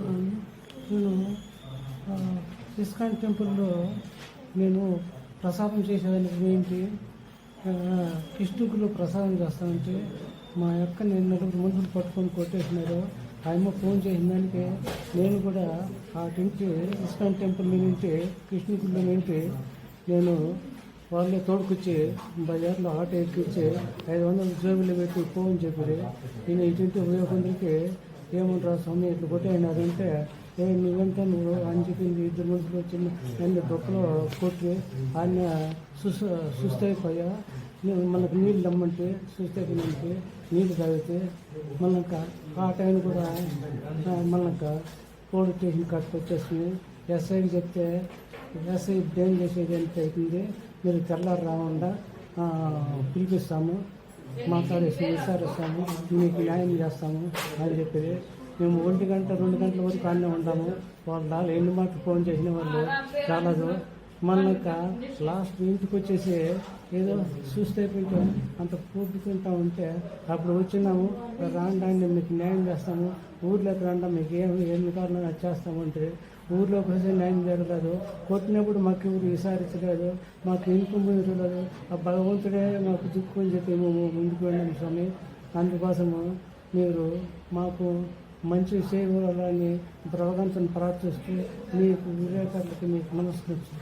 నేను ఇస్కాన్ టెంపుల్లో నేను ప్రసాదం చేసేదానికి ఏంటి కృష్ణుకులు ప్రసాదం చేస్తానంటే మా యొక్క నేను నలుగురు మనుషులు పట్టుకొని కొట్టేసినారు. ఆయమ్మ ఫోన్ చేసిన దానికి నేను కూడా ఆ టెంపుల్ ఇస్కాన్ టెంపుల్ నుండి కృష్ణుకుల్లో నుండి నేను వాళ్ళే తోడుకొచ్చి బజార్లో ఆటో ఎక్కించి ఐదు వందలు జేబులు పెట్టి ఫోన్ చెప్పారు నేను ఇటువంటి ఉపయోగంకి ఏమంటారు స్వామి ఇట్లా కొట్టేయనారంటే ఏ నువ్వంటే నువ్వు అని చెప్పింది ఇద్దరు మనుషులు వచ్చి అన్ని దొక్కలో కొట్టి ఆయన సుస్ సుస్తైపోయా. మనకు నీళ్ళు నమ్మంటే సుస్తైపోయినంటే నీళ్ళు తాగితే మళ్ళీ ఆ టైం కూడా మళ్ళీ పోలీస్ స్టేషన్ కాడికి వచ్చేసింది ఎస్ఐకి చెప్తే ఎస్ఐ బ్లేమ్ చేసేది ఎంత అవుతుంది? మీరు తెల్లారు రాకుండా ఆ, పిలిపిస్తాము మాట్లాడేసి విచారిస్తాము మీకు న్యాయం చేస్తాము అని చెప్పేది. మేము ఒంటి గంట రెండు గంటల వరకు కానీ ఉంటాము. వాళ్ళు రాలే ఎన్ని మాటలు ఫోన్ చేసిన వాళ్ళు రాలేదు. మళ్ళీ లాస్ట్ ఇంటికి వచ్చేసి ఏదో చూస్తే పెట్టి అంత పూర్తికుంటా ఉంటే అప్పుడు వచ్చినాము రాండి మీకు న్యాయం చేస్తాము. ఊర్లోకి రండి మీకు ఏం ఎన్ని కారణం అది చేస్తామంటే ఊర్లోకి వస్తే న్యాయం జరగలేదు కొట్టినప్పుడు మాకు ఎవరు విసారించలేదు మాకు ఇంకు లేదు ఆ భగవంతుడే మాకు దిక్కుని చెప్పి మేము ముందుకు వెళ్ళాము స్వామి. అందుకోసము మీరు మాకు మంచి చేయగలని భగవంతుని ప్రార్థిస్తూ మీకు విలేకరులకి మీకు నమస్కరించు